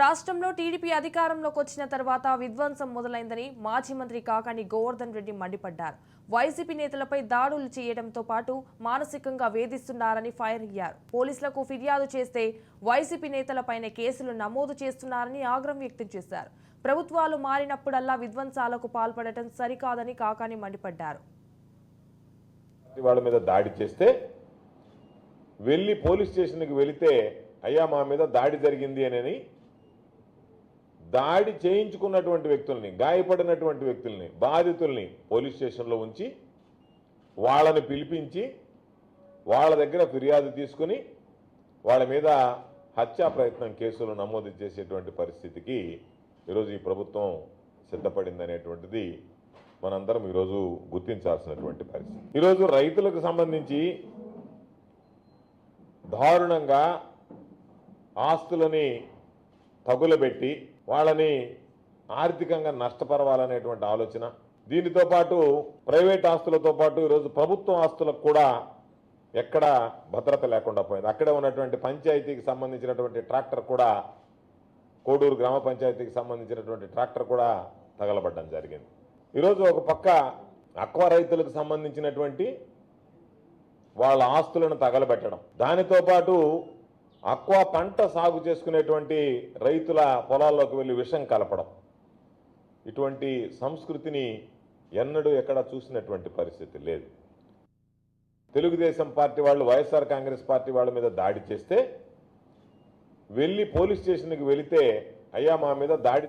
రాష్ట్రంలో టీడీపీ అధికారంలోకి వచ్చిన తర్వాత విధ్వంసం మొదలైందని మాజీ మంత్రి కాకాని గోవర్ధన్ రెడ్డి మండిపడ్డారు. వైసీపీ నేతలపై దాడులు చేయడంతో పాటు మానసికంగా వేధిస్తున్నారని ఫైర్ అయ్యారు. పోలీసులకు ఫిర్యాదు చేస్తే వైసీపీ నేతలపైనే కేసులు నమోదు చేస్తున్నారని ఆగ్రహం వ్యక్తం చేశారు. ప్రభుత్వాలు మారినప్పుడల్లా విధ్వంసాలకు పాల్పడటం సరికాదని కాకాని మండిపడ్డారు. వాళ్ళ మీద దాడి చేస్తే వెళ్ళి పోలీస్ స్టేషన్కి వెళితే అయ్యా మా మీద దాడి జరిగింది అని దాడి చేయించుకున్నటువంటి వ్యక్తుల్ని గాయపడినటువంటి వ్యక్తుల్ని బాధితుల్ని పోలీస్ స్టేషన్లో ఉంచి వాళ్ళని పిలిపించి వాళ్ళ దగ్గర ఫిర్యాదు తీసుకుని వాళ్ళ మీద హత్యా ప్రయత్నం కేసులు నమోదు చేసేటువంటి పరిస్థితికి ఈరోజు ఈ ప్రభుత్వం సిద్ధపడిందనేటువంటిది మనందరం ఈరోజు గుర్తించాల్సినటువంటి పరిస్థితి. ఈరోజు రైతులకు సంబంధించి దారుణంగా ఆస్తులని తగులబెట్టి వాళ్ళని ఆర్థికంగా నష్టపరవాలనేటువంటి ఆలోచన. దీనితో పాటు ప్రైవేట్ ఆస్తులతో పాటు ఈరోజు ప్రభుత్వ ఆస్తులకు కూడా ఎక్కడ భద్రత లేకుండా పోయింది. అక్కడే ఉన్నటువంటి పంచాయతీకి సంబంధించినటువంటి ట్రాక్టర్ కూడా కోడూరు గ్రామ పంచాయతీకి సంబంధించినటువంటి ట్రాక్టర్ కూడా తగలబడ్డం జరిగింది. ఈరోజు ఒక పక్క అక్వా రైతులకు సంబంధించినటువంటి వాళ్ళ ఆస్తులను తగలబెట్టడం. దానితో పాటు అక్వా పంట సాగు చేసుకునేటువంటి రైతుల పొలాల్లోకి వెళ్ళి విషం కలపడం. ఇటువంటి సంస్కృతిని ఎన్నడూ ఎక్కడ చూసినటువంటి పరిస్థితి లేదు. తెలుగుదేశం పార్టీ వాళ్ళు వైఎస్ఆర్ కాంగ్రెస్ పార్టీ వాళ్ళ మీద దాడి చేస్తే వెళ్ళి పోలీస్ స్టేషన్కి వెళితే అయ్యా మా మీద దాడి